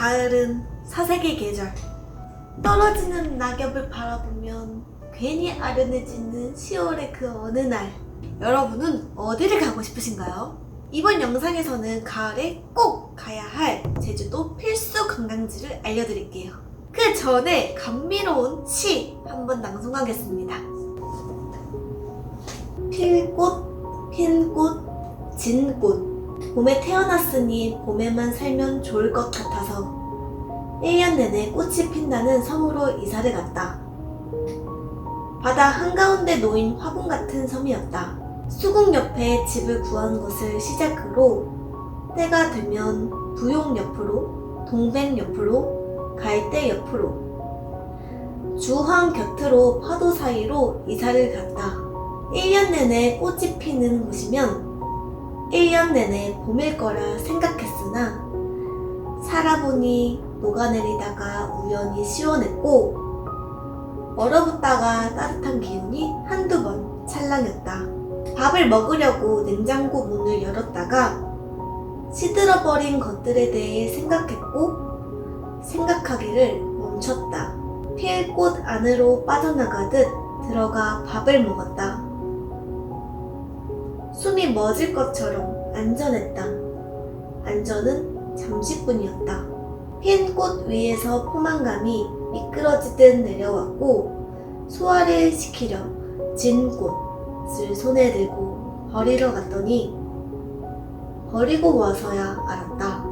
가을은 사색의 계절. 떨어지는 낙엽을 바라보면 괜히 아련해지는 10월의 그 어느 날. 여러분은 어디를 가고 싶으신가요? 이번 영상에서는 가을에 꼭 가야 할 제주도 필수 관광지를 알려드릴게요. 그 전에 감미로운 시 한번 낭송하겠습니다. 필꽃, 핀꽃, 진꽃. 봄에 태어났으니 봄에만 살면 좋을 것 같아서 1년 내내 꽃이 핀다는 섬으로 이사를 갔다. 바다 한가운데 놓인 화분 같은 섬이었다. 수국 옆에 집을 구한 것을 시작으로 때가 되면 부용 옆으로, 동백 옆으로, 갈대 옆으로, 주황 곁으로 파도 사이로 이사를 갔다. 1년 내내 꽃이 피는 곳이면 1년 내내 봄일 거라 생각했으나 살아보니 녹아내리다가 우연히 시원했고 얼어붙다가 따뜻한 기운이 한두 번 찰랑였다. 밥을 먹으려고 냉장고 문을 열었다가 시들어버린 것들에 대해 생각했고 생각하기를 멈췄다. 필꽃 안으로 빠져나가듯 들어가 밥을 먹었다. 숨이 멎을 것처럼 안전했다. 안전은 잠시뿐이었다. 핀 꽃 위에서 포만감이 미끄러지듯 내려왔고 소화를 시키려 진 꽃을 손에 들고 버리러 갔더니 버리고 와서야 알았다.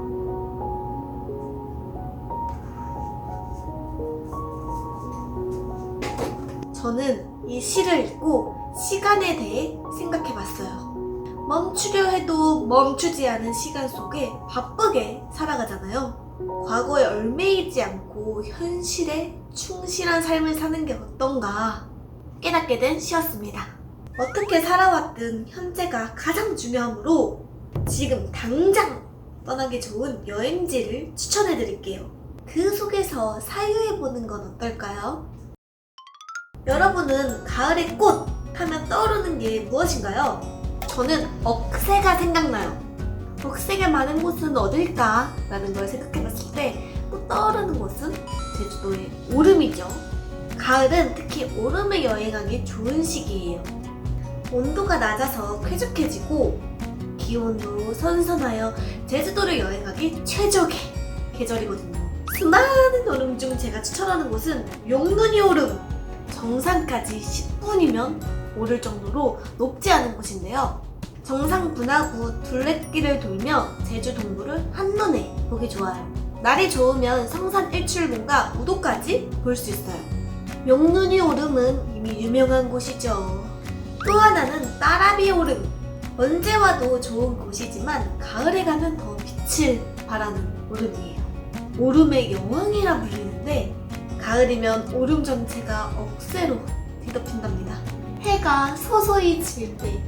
저는 이 시를 읽고 시간에 대해 생각해 봤어요. 멈추려 해도 멈추지 않은 시간 속에 바쁘게 살아가잖아요. 과거에 얽매이지 않고 현실에 충실한 삶을 사는 게 어떤가 깨닫게 된 시였습니다. 어떻게 살아왔든 현재가 가장 중요하므로 지금 당장 떠나기 좋은 여행지를 추천해 드릴게요. 그 속에서 사유해 보는 건 어떨까요? 여러분은 가을의 꽃 하면 떠오르는 게 무엇인가요? 저는 억새가 생각나요. 억새가 많은 곳은 어딜까? 라는 걸 생각해 때 또 떠오르는 곳은 제주도의 오름이죠. 가을은 특히 오름을 여행하기 좋은 시기예요. 온도가 낮아서 쾌적해지고 기온도 선선하여 제주도를 여행하기 최적의 계절이거든요. 수많은 오름 중 제가 추천하는 곳은 용눈이 오름. 정상까지 10분이면 오를 정도로 높지 않은 곳인데요. 정상 분화구 둘레길을 돌며 제주 동물을 한눈에 보기 좋아요. 날이 좋으면 성산 일출봉과 우도까지 볼 수 있어요. 용눈이 오름은 이미 유명한 곳이죠. 또 하나는 따라비 오름. 언제 와도 좋은 곳이지만 가을에 가면 더 빛을 발하는 오름이에요. 오름의 여왕이라 불리는데 가을이면 오름 전체가 억새로 뒤덮인답니다. 해가 서서히 질 때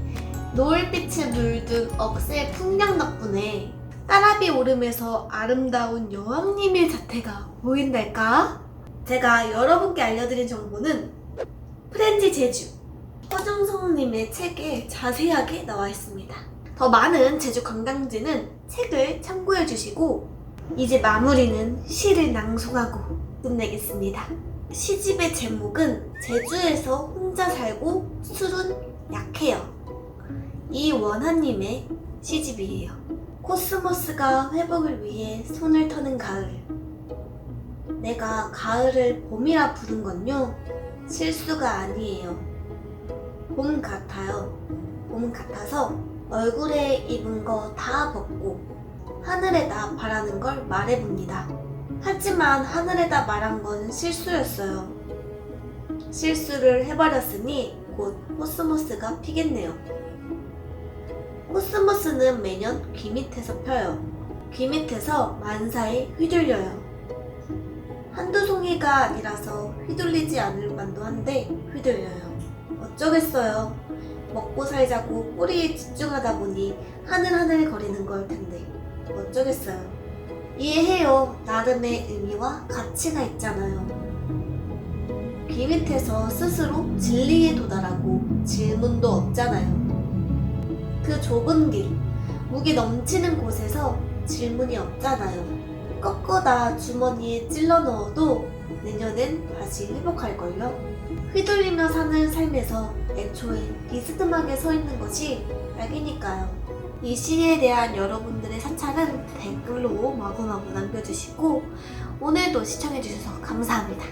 노을빛에 물든 억새 풍경 덕분에 따라비 오름에서 아름다운 여왕님의 자태가 보인달까? 제가 여러분께 알려드린 정보는 프렌지 제주 허정성님의 책에 자세하게 나와 있습니다. 더 많은 제주 관광지는 책을 참고해 주시고 이제 마무리는 시를 낭송하고 끝내겠습니다. 시집의 제목은 제주에서 혼자 살고 술은 약해요. 이원하님의 시집이에요. 코스모스가 회복을 위해 손을 터는 가을. 내가 가을을 봄이라 부른 건요, 실수가 아니에요. 봄 같아요. 봄 같아서 얼굴에 입은 거 다 벗고 하늘에다 바라는 걸 말해봅니다. 하지만 하늘에다 말한 건 실수였어요. 실수를 해버렸으니 곧 코스모스가 피겠네요. 코스 모스는 매년 귀 밑에서 펴요. 귀 밑에서 만사에 휘둘려요. 한두 송이가 아니라서 휘둘리지 않을 만도 한데 휘둘려요. 어쩌겠어요. 먹고 살자고 뿌리에 집중하다 보니 하늘하늘 거리는 걸 텐데 어쩌겠어요. 이해해요. 나름의 의미와 가치가 있잖아요. 귀 밑에서 스스로 진리에 도달하고 질문도 없잖아요. 그 좁은 길, 무기 넘치는 곳에서 질문이 없잖아요. 꺾어다 주머니에 찔러 넣어도 내년엔 다시 회복할걸요. 휘둘리며 사는 삶에서 애초에 비스듬하게 서 있는 것이 낙이니까요. 이 시에 대한 여러분들의 사찰은 댓글로 마구마구 남겨주시고 오늘도 시청해주셔서 감사합니다.